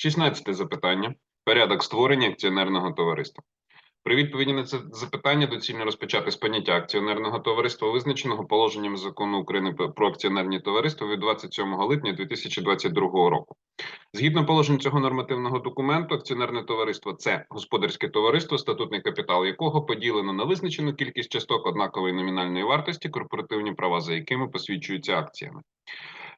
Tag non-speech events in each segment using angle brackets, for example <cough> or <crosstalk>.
16 запитання. Порядок створення акціонерного товариства. При відповіді на це запитання доцільно розпочати з поняття акціонерного товариства, визначеного положенням закону України про акціонерні товариства від 27 липня 2022 року. Згідно положень цього нормативного документу, акціонерне товариство це господарське товариство, статутний капітал якого поділено на визначену кількість часток однакової номінальної вартості, корпоративні права за якими посвідчуються акціями.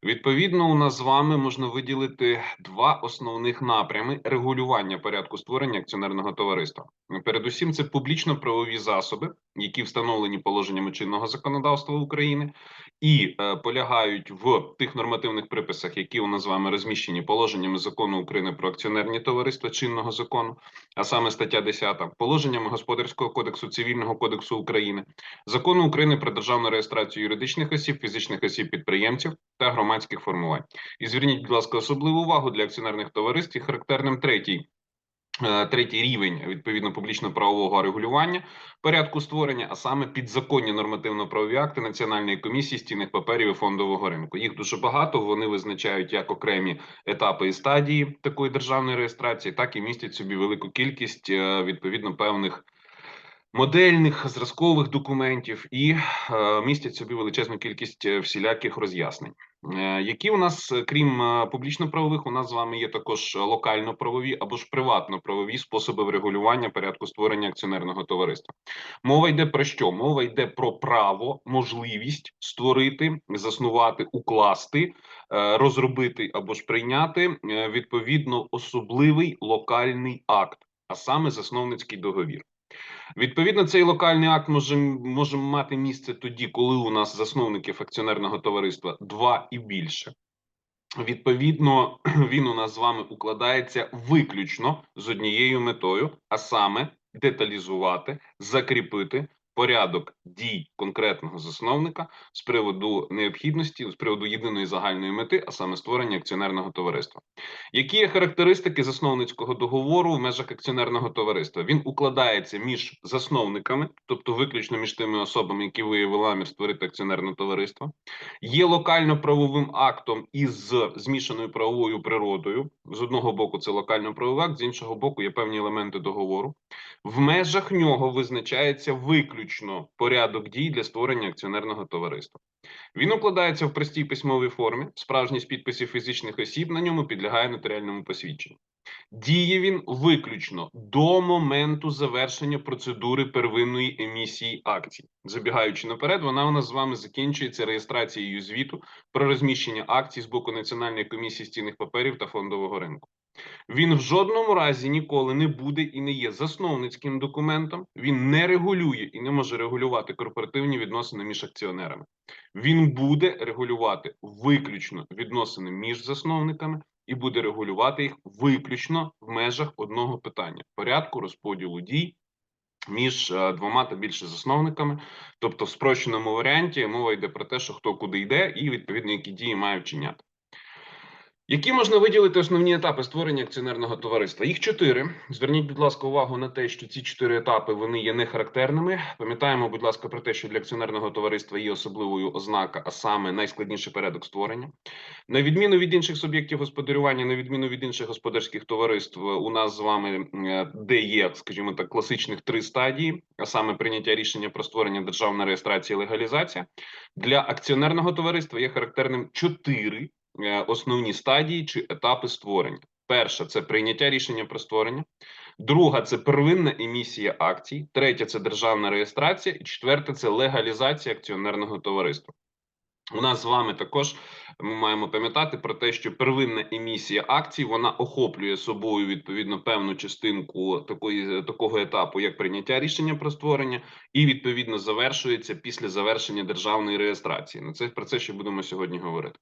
Відповідно, у нас з вами можна виділити два основних напрями регулювання порядку створення акціонерного товариства. Передусім, це публічно-правові засоби, які встановлені положеннями чинного законодавства України, і е, полягають в тих нормативних приписах, які у нас з вами розміщені положеннями закону України про акціонерні товариства чинного закону, а саме стаття 10, положеннями господарського кодексу, цивільного кодексу України, закону України про державну реєстрацію юридичних осіб, фізичних осіб підприємців та громадських формувань. І зверніть, будь ласка, особливу увагу для акціонерних товариств і характерним третій. Е, Третій рівень відповідно публічно-правового регулювання порядку створення, а саме підзаконні нормативно-правові акти Національної комісії з цінних паперів і фондового ринку. Їх дуже багато. Вони визначають як окремі етапи і стадії такої державної реєстрації, так і містять собі велику кількість е, відповідно певних модельних зразкових документів і е, містять собі величезну кількість е, всіляких роз'яснень. Е, Які у нас, крім публічно-правових, у нас з вами є також локально-правові або ж приватно-правові способи врегулювання порядку створення акціонерного товариства. Мова йде про що? Мова йде про право, можливість створити, заснувати, укласти, розробити або ж прийняти відповідно особливий локальний акт, а саме засновницький договір. Відповідно, цей локальний акт може, може мати місце тоді, коли у нас засновників акціонерного товариства два і більше. Відповідно, <clears throat> він у нас з вами укладається виключно з однією метою, а саме деталізувати, закріпити порядок дій конкретного засновника з приводу необхідності, з приводу єдиної загальної мети, а саме створення акціонерного товариства. Які є характеристики засновницького договору в межах акціонерного товариства? Він укладається між засновниками, тобто виключно між тими особами, які виявили намір створити акціонерне товариство, є локально-правовим актом із змішаною правовою природою. З одного боку, це локально-правовий акт, з іншого боку, є певні елементи договору. В межах нього визначається виключно порядок дій для створення акціонерного товариства. Він укладається в простій письмовій формі. Справжність підписів фізичних осіб на ньому підлягає нотаріальному посвідченню. Діє він виключно до моменту завершення процедури первинної емісії акцій. Забігаючи наперед, вона у нас з вами закінчується реєстрацією звіту про розміщення акцій з боку Національної комісії з цінних паперів та фондового ринку. Він в жодному разі ніколи не буде і не є засновницьким документом. Він не регулює і не може регулювати корпоративні відносини між акціонерами. Він буде регулювати виключно відносини між засновниками і буде регулювати їх виключно в межах одного питання порядку розподілу дій між е, двома та більше засновниками. Тобто, в спрощеному варіанті мова йде про те, що хто куди йде, і відповідно які дії має вчиняти. Які можна виділити основні етапи створення акціонерного товариства? Їх чотири. Зверніть, будь ласка, увагу на те, що ці чотири етапи вони є не характерними. Пам'ятаємо, будь ласка, про те, що для акціонерного товариства є особливою ознака, а саме найскладніший порядок створення. На відміну від інших суб'єктів господарювання, на відміну від інших господарських товариств, у нас з вами е, де є, скажімо так, класичних три стадії, а саме прийняття рішення про створення державної реєстрації, легалізація. Для акціонерного товариства є характерним чотири основні стадії чи етапи створення. Перша це прийняття рішення про створення, друга це первинна емісія акцій, третя це державна реєстрація, і четверта це легалізація акціонерного товариства. У нас з вами також ми маємо пам'ятати про те, що первинна емісія акцій вона охоплює собою відповідно певну частинку такої такого етапу, як прийняття рішення про створення, і відповідно завершується після завершення державної реєстрації. На це про це ще будемо сьогодні говорити.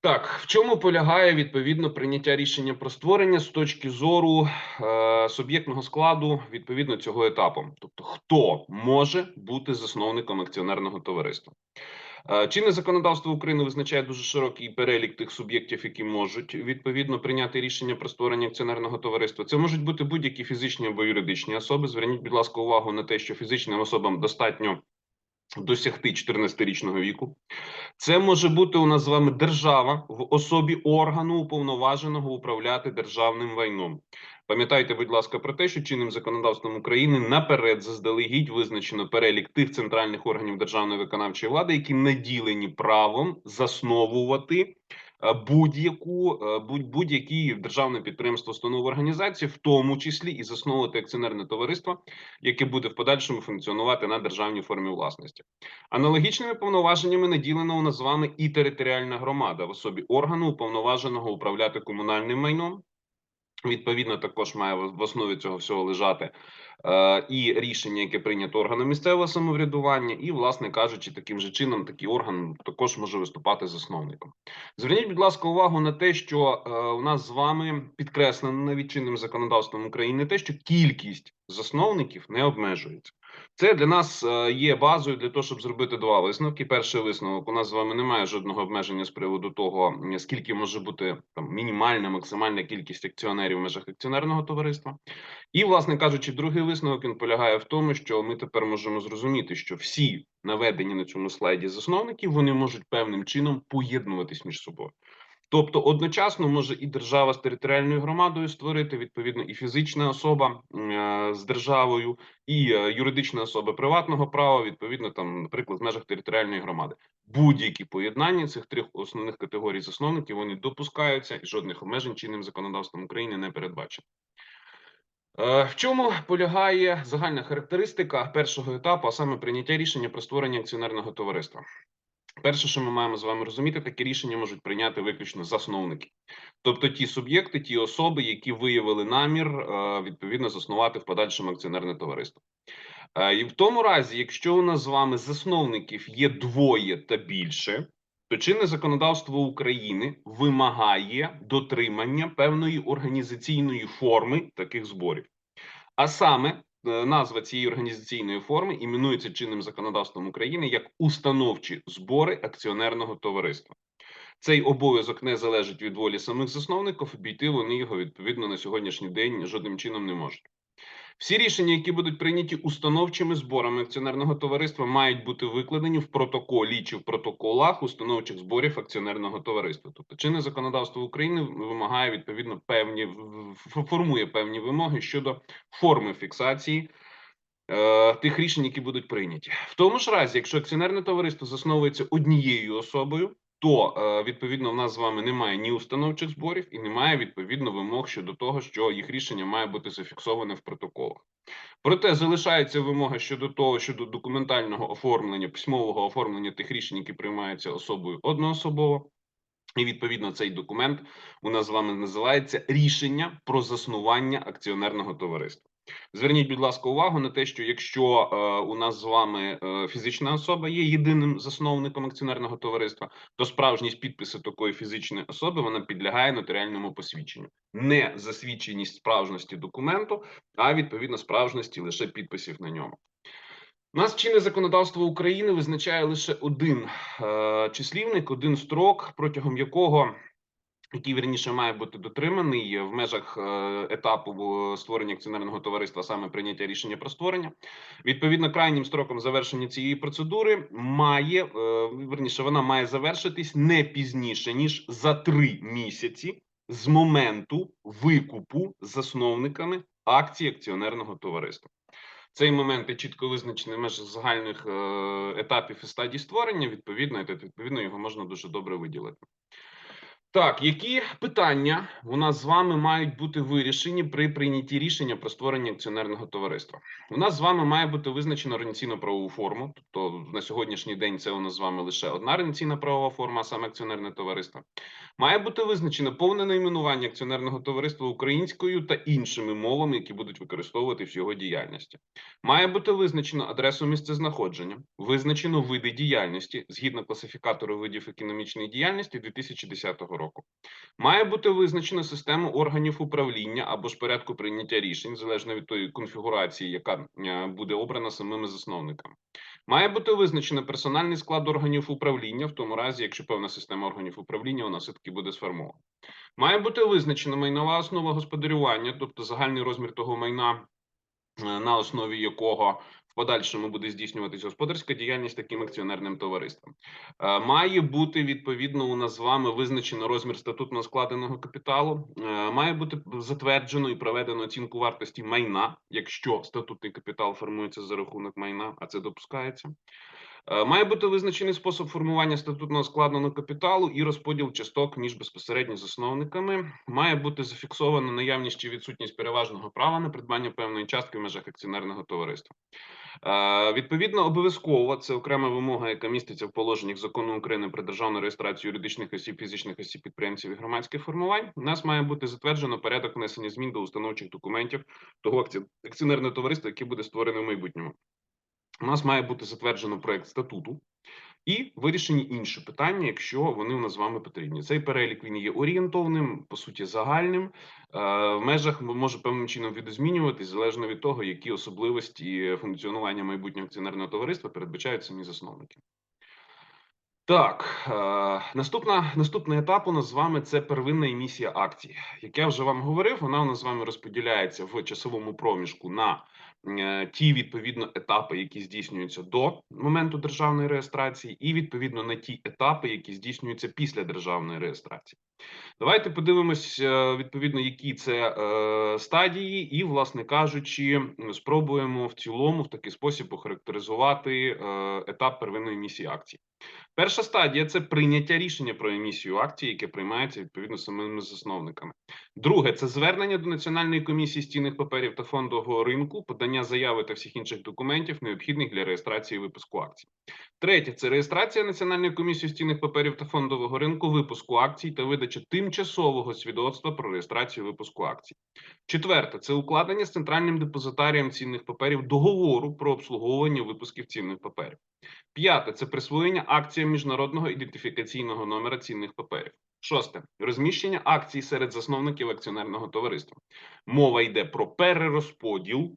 Так, в чому полягає відповідно прийняття рішення про створення з точки зору е, суб'єктного складу відповідно цього етапу, тобто хто може бути засновником акціонерного товариства? Е, Чинне законодавство України визначає дуже широкий перелік тих суб'єктів, які можуть відповідно прийняти рішення про створення акціонерного товариства. Це можуть бути будь-які фізичні або юридичні особи. Зверніть, будь ласка, увагу на те, що фізичним особам достатньо досягти 14-річного віку. Це може бути у нас з вами держава в особі органу уповноваженого управляти державним майном. Пам'ятайте, будь ласка, про те, що чинним законодавством України наперед заздалегідь визначено перелік тих центральних органів державної виконавчої влади, які наділені правом засновувати будь-яку е, будь- будь-які державне підприємство, установу організації, в тому числі і засновувати акціонерне товариство, яке буде в подальшому функціонувати на державній формі власності. Аналогічними повноваженнями наділена у нас з вами і територіальна громада в особі органу, уповноваженого управляти комунальним майном. Відповідно, також має в основі цього всього лежати е, і рішення, яке прийнято органом місцевого самоврядування, і, власне кажучи, таким же чином такий орган також може виступати засновником. Зверніть, будь ласка, увагу на те, що е, у нас з вами підкреслено навіть чинним законодавством України те, що кількість засновників не обмежується. Це для нас е, є базою для того, щоб зробити два висновки. Перший висновок у нас з вами немає жодного обмеження з приводу того, скільки може бути там мінімальна, максимальна кількість акціонерів в межах акціонерного товариства. І, власне кажучи, другий висновок він полягає в тому, що ми тепер можемо зрозуміти, що всі наведені на цьому слайді засновники вони можуть певним чином поєднуватись між собою. Тобто одночасно може і держава з територіальною громадою створити відповідно і фізична особа е, з державою, і е, юридична особа приватного права, відповідно, там, наприклад, в межах територіальної громади. Будь-які поєднання цих трьох основних категорій засновників вони допускаються, і жодних обмежень чинним законодавством України не передбачено. Е, В чому полягає загальна характеристика першого етапу, а саме прийняття рішення про створення акціонерного товариства? Перше, що ми маємо з вами розуміти, такі рішення можуть прийняти виключно засновники, тобто ті суб'єкти, ті особи, які виявили намір е, відповідно заснувати в подальшому акціонерне товариство. Е, І в тому разі, якщо у нас з вами засновників є двоє та більше, то чинне законодавство України вимагає дотримання певної організаційної форми таких зборів. А саме назва цієї організаційної форми іменується чинним законодавством України як установчі збори акціонерного товариства. Цей обов'язок не залежить від волі самих засновників, обійти вони його відповідно на сьогоднішній день жодним чином не можуть. Всі рішення, які будуть прийняті установчими зборами акціонерного товариства, мають бути викладені в протоколі чи в протоколах установчих зборів акціонерного товариства. Тобто, чинне законодавство України вимагає відповідно певні формує певні вимоги щодо форми фіксації е, тих рішень, які будуть прийняті. В тому ж разі, якщо акціонерне товариство засновується однією особою, то е, відповідно в нас з вами немає ні установчих зборів і немає відповідно вимог щодо того, що їх рішення має бути зафіксоване в протоколах. Проте залишається вимога щодо того, щодо документального оформлення, письмового оформлення тих рішень, які приймаються особою одноособово. І відповідно цей документ у нас з вами називається рішення про заснування акціонерного товариства. Зверніть, будь ласка, увагу на те, що якщо е, у нас з вами е, фізична особа є єдиним засновником акціонерного товариства, то справжність підпису такої фізичної особи вона підлягає нотаріальному посвідченню, не засвідченість справжності документу, а відповідно справжності лише підписів на ньому. У нас чинне законодавство України визначає лише один е, числівник, один строк, протягом якого який вірніше має бути дотриманий в межах е, етапу е, створення акціонерного товариства, саме прийняття рішення про створення. Відповідно, крайнім строком завершення цієї процедури має е, верніше, вона має завершитись не пізніше ніж за три місяці з моменту викупу засновниками акцій акціонерного товариства. Цей момент є чітко визначений в межах загальних е, етапів і стадій створення. Відповідно, відповідно його можна дуже добре виділити. Так, які питання у нас з вами мають бути вирішені при прийнятті рішення про створення акціонерного товариства? У нас з вами має бути визначена організаційно правову форму. Тобто на сьогоднішній день це у нас з вами лише одна організаційна правова форма, а саме акціонерне товариство. Має бути визначено повне найменування акціонерного товариства українською та іншими мовами, які будуть використовуватись в його діяльності. Має бути визначено адресу місцезнаходження, визначено види діяльності згідно класифікатору видів економічної діяльності 2010 року. Має бути визначено систему органів управління або ж порядку прийняття рішень, залежно від тої конфігурації, яка е, буде обрана самими засновниками. Має бути визначено персональний склад органів управління, в тому разі, якщо певна система органів управління вона все таки буде сформована. Має бути визначена майнова основа господарювання, тобто загальний розмір того майна, е, на основі якого подальшому буде здійснюватися господарська діяльність таким акціонерним товариством. Е, Має бути відповідно у нас з вами визначено розмір статутно складеного капіталу. Е, Має бути затверджено і проведено оцінку вартості майна, якщо статутний капітал формується за рахунок майна, а це допускається. Е, Має бути визначений спосіб формування статутного складеного капіталу і розподіл часток між безпосередньо засновниками. Має бути зафіксовано наявність чи відсутність переважного права на придбання певної частки в межах акціонерного товариства. Е, Відповідно, обов'язково це окрема вимога, яка міститься в положеннях закону України про державну реєстрацію юридичних осіб, фізичних осіб, підприємців і громадських формувань. У нас має бути затверджено порядок внесення змін до установчих документів того акціонерного товариства, яке буде створене в майбутньому. У нас має бути затверджено проект статуту і вирішені інші питання, якщо вони у нас з вами потрібні. Цей перелік він є орієнтовним, по суті, загальним. Е, В межах може певним чином відозмінюватись залежно від того, які особливості функціонування майбутнього акціонерного товариства передбачають самі засновники. Так, е, наступна наступний етап у нас з вами це первинна емісія акцій. Як я вже вам говорив, вона у нас з вами розподіляється в часовому проміжку на е, ті відповідно етапи, які здійснюються до моменту державної реєстрації, і відповідно на ті етапи, які здійснюються після державної реєстрації. Давайте подивимось е, відповідно, які це е, стадії, і, власне кажучи, спробуємо в цілому в такий спосіб охарактеризувати е, етап первинної емісії акцій. Перша стадія це прийняття рішення про емісію акцій, яке приймається відповідно самими засновниками. Друге це звернення до Національної комісії з цінних паперів та фондового ринку, подання заяви та всіх інших документів, необхідних для реєстрації випуску акцій. Третє це реєстрація Національної комісії з цінних паперів та фондового ринку, випуску акцій та видача тимчасового свідоцтва про реєстрацію випуску акцій. Четверте це укладення з центральним депозитарієм цінних паперів договору про обслуговування випусків цінних паперів. П'яте це присвоєння акціям міжнародного ідентифікаційного номера цінних паперів. Шосте розміщення акцій серед засновників акціонерного товариства. Мова йде про перерозподіл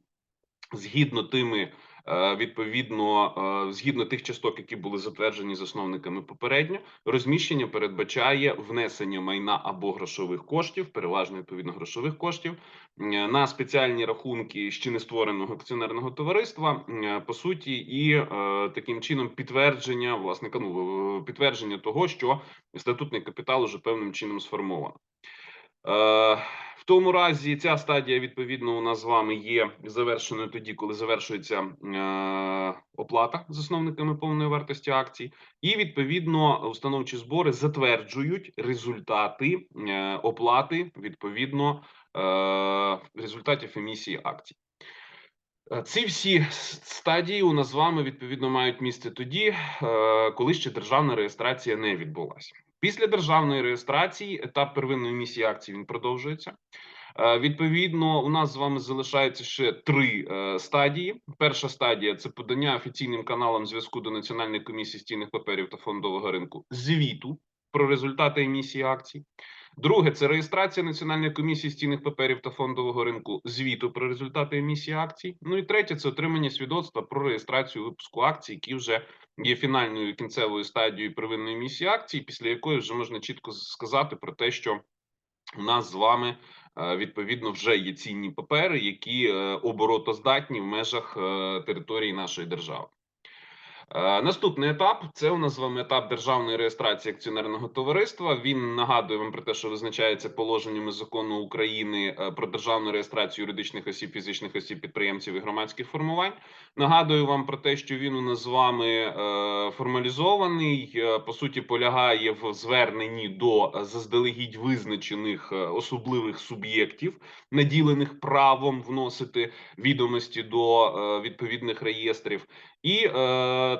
згідно тими. Е, Відповідно, е, згідно тих часток, які були затверджені засновниками попередньо, розміщення передбачає внесення майна або грошових коштів, переважно відповідно грошових коштів, е, на спеціальні рахунки ще не створеного акціонерного товариства, по суті, і таким чином підтвердження власника, ну підтвердження того, що статутний капітал уже певним чином сформовано. В тому разі ця стадія відповідно у нас з вами є завершеною тоді, коли завершується е, оплата засновниками повної вартості акцій, і відповідно установчі збори затверджують результати е, оплати відповідно е, результатів емісії акцій. Е, Ці всі стадії у нас з вами відповідно мають місце тоді, е, коли ще державна реєстрація не відбулася. Після державної реєстрації етап первинної місії акцій він продовжується. Е, Відповідно, у нас з вами залишається ще три е, стадії. Перша стадія це подання офіційним каналам зв'язку до Національної комісії з паперів та фондового ринку звіту про результати емісії акцій. Друге це реєстрація Національної комісії з цінних паперів та фондового ринку звіту про результати емісії акцій. Ну і третє це отримання свідоцтва про реєстрацію випуску акцій, які вже є фінальною кінцевою стадією первинної емісії акцій, після якої вже можна чітко сказати про те, що у нас з вами е, відповідно вже є цінні папери, які е, оборотоздатні в межах е, території нашої держави. Е, Наступний етап це у нас з вами етап державної реєстрації акціонерного товариства. Він нагадує вам про те, що визначається положеннями закону України е, про державну реєстрацію юридичних осіб, фізичних осіб, підприємців і громадських формувань. Нагадую вам про те, що він у нас з вами е, формалізований. По суті, полягає в зверненні до заздалегідь визначених особливих суб'єктів, наділених правом вносити відомості до відповідних реєстрів. І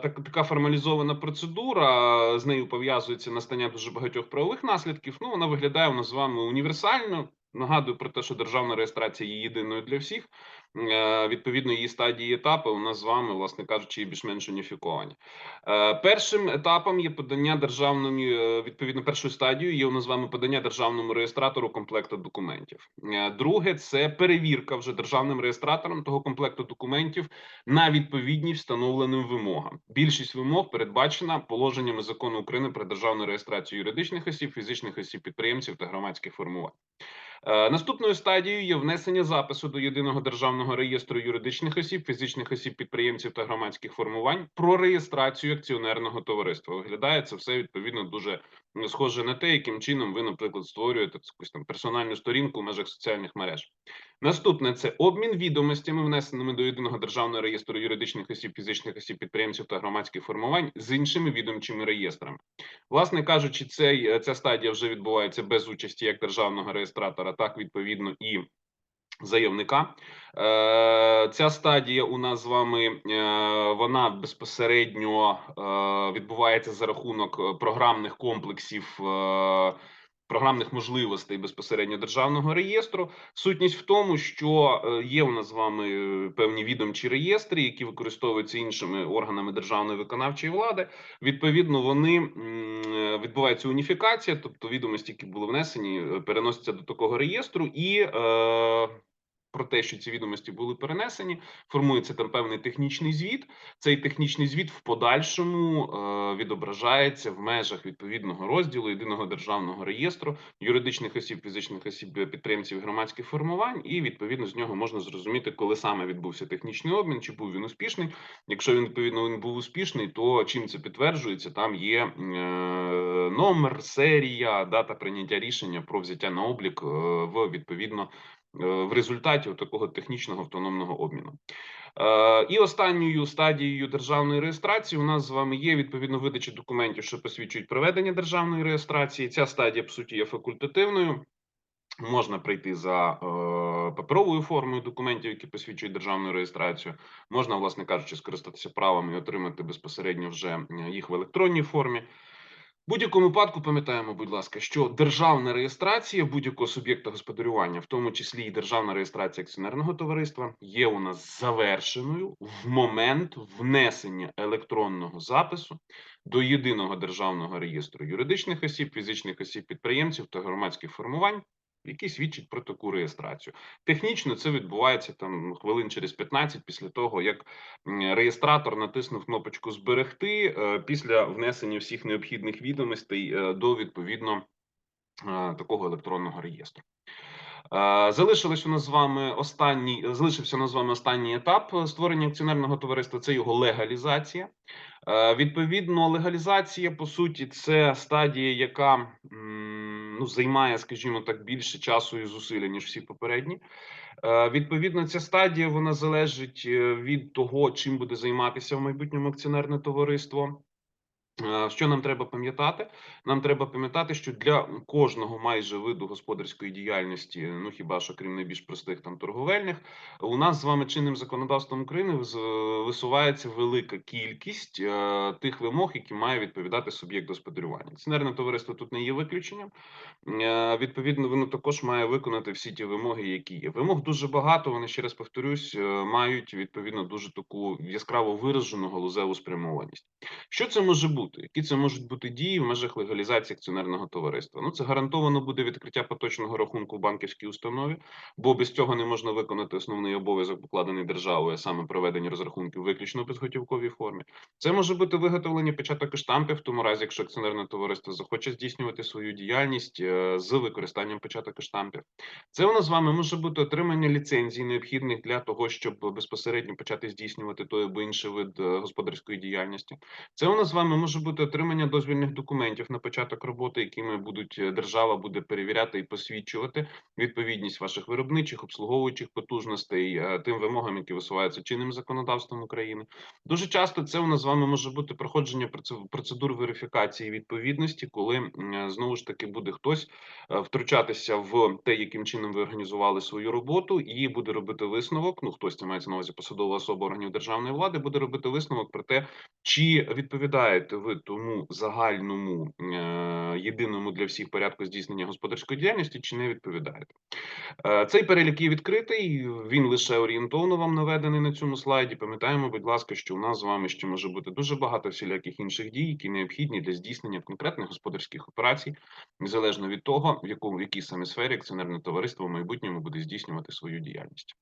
так, така формалізована процедура з нею пов'язується настання дуже багатьох правових наслідків. Ну вона виглядає у нас з вами універсально. Нагадую про те, що державна реєстрація є єдиною для всіх. Е, відповідно, її стадії етапи у нас з вами, власне кажучи, більш-менш уніфіковані. Е, першим етапом є подання державної, е, відповідно, першою стадією є у нас з вами подання державному реєстратору комплекту документів. Друге це перевірка вже державним реєстратором того комплекту документів на відповідність встановленим вимогам. Більшість вимог передбачена положеннями закону України про державну реєстрацію юридичних осіб, фізичних осіб, підприємців та громадських формувань. Наступною стадією є внесення запису до єдиного державного реєстру юридичних осіб, фізичних осіб, підприємців та громадських формувань про реєстрацію акціонерного товариства. Виглядає це все відповідно дуже схоже на те, яким чином ви, наприклад, створюєте якусь там персональну сторінку в межах соціальних мереж. Наступне це обмін відомостями, внесеними до єдиного державного реєстру юридичних осіб, фізичних осіб, підприємців та громадських формувань з іншими відомчими реєстрами. Власне кажучи, цей ця стадія вже відбувається без участі як державного реєстратора, так відповідно і заявника. Е, Ця стадія у нас з вами е, вона безпосередньо е, відбувається за рахунок програмних комплексів. Програмних можливостей безпосередньо державного реєстру сутність в тому, що є у нас з вами певні відомчі реєстри, які використовуються іншими органами державної виконавчої влади. Відповідно, вони відбувається уніфікація, тобто відомості, які були внесені, переносяться до такого реєстру, і про те, що ці відомості були перенесені, формується там певний технічний звіт. Цей технічний звіт в подальшому е, відображається в межах відповідного розділу єдиного державного реєстру юридичних осіб, фізичних осіб, підприємців громадських формувань, і відповідно з нього можна зрозуміти, коли саме відбувся технічний обмін, чи був він успішний. Якщо він відповідно він був успішний, то чим це підтверджується? Там є е, номер, серія, дата прийняття рішення про взяття на облік е, в відповідно в результаті такого технічного автономного обміну. Е, І останньою стадією державної реєстрації у нас з вами є відповідно видача документів, що посвідчують проведення державної реєстрації. Ця стадія, по суті, є факультативною. Можна прийти за е, паперовою формою документів, які посвідчують державну реєстрацію. Можна, власне кажучи, скористатися правом і отримати безпосередньо вже е, їх в електронній формі. Будь-якому випадку пам'ятаємо, будь ласка, що державна реєстрація будь-якого суб'єкта господарювання, в тому числі і державна реєстрація акціонерного товариства, є у нас завершеною в момент внесення електронного запису до єдиного державного реєстру юридичних осіб, фізичних осіб, підприємців та громадських формувань, які свідчать про таку реєстрацію. Технічно це відбувається там хвилин через 15 після того, як реєстратор натиснув кнопочку зберегти е, після внесення всіх необхідних відомостей е, до відповідно е, такого електронного реєстру. Е, Залишилось у нас з вами останній, залишився у нас з вами останній етап створення акціонерного товариства. Це його легалізація. Е, Відповідно, легалізація по суті це стадія, яка ну займає, скажімо так, більше часу і зусилля ніж всі попередні. Е, Відповідно, ця стадія вона залежить від того, чим буде займатися в майбутньому акціонерне товариство. Е, Що нам треба пам'ятати? Нам треба пам'ятати, що для кожного майже виду господарської діяльності, ну хіба що крім найбільш простих там торговельних, у нас з вами чинним законодавством України висувається велика кількість е, тих вимог, які має відповідати суб'єкт господарювання. Акціонерне товариство тут не є виключенням. Е, Відповідно, воно також має виконати всі ті вимоги, які є. Вимог дуже багато. Вони ще раз повторюсь, е, мають відповідно дуже таку яскраво виражену галузеву спрямованість. Що це може бути? Які це можуть бути дії в межах легалізації акціонерного товариства? Ну це гарантовано буде відкриття поточного рахунку в банківській установі, бо без цього не можна виконати основний обов'язок, покладений державою, саме проведення розрахунків виключно в безготівковій формі. Це може бути виготовлення печаток і штампів, в тому разі, якщо акціонерне товариство захоче здійснювати свою діяльність е, з використанням печаток і штампів. Це у нас з вами може бути отримання ліцензій, необхідних для того, щоб безпосередньо почати здійснювати той або інший вид е, господарської діяльності. Це у нас з вами може бути отримання дозвільних документів на початок роботи, якими будуть е, держава буде перевіряти і посвідчувати відповідність ваших виробничих обслуговуючих потужностей е, тим вимогам, які висуваються чинним законодавством України. Дуже часто це у нас з вами може бути проходження проце- процедур верифікації відповідності, коли е, знову ж таки буде хтось втручатися в те, яким чином ви організували свою роботу, і буде робити висновок. Ну хтось це мається на увазі посадова особа органів державної влади, буде робити висновок про те, чи відповідаєте ви тому загальному е, єдиному для всіх порядку здійснення господарської діяльності, чи не відповідаєте? Е, Цей перелік є відкритий. Він лише орієнтовно вам наведений на цьому слайді. Пам'ятаємо, будь ласка, що у нас з вами ще може бути дуже багато всіляких інших дій, які необхідні для здійснення конкретних господарських операцій, незалежно від того, в яку в якій саме сфері акціонерне товариство в майбутньому буде здійснювати свою діяльність.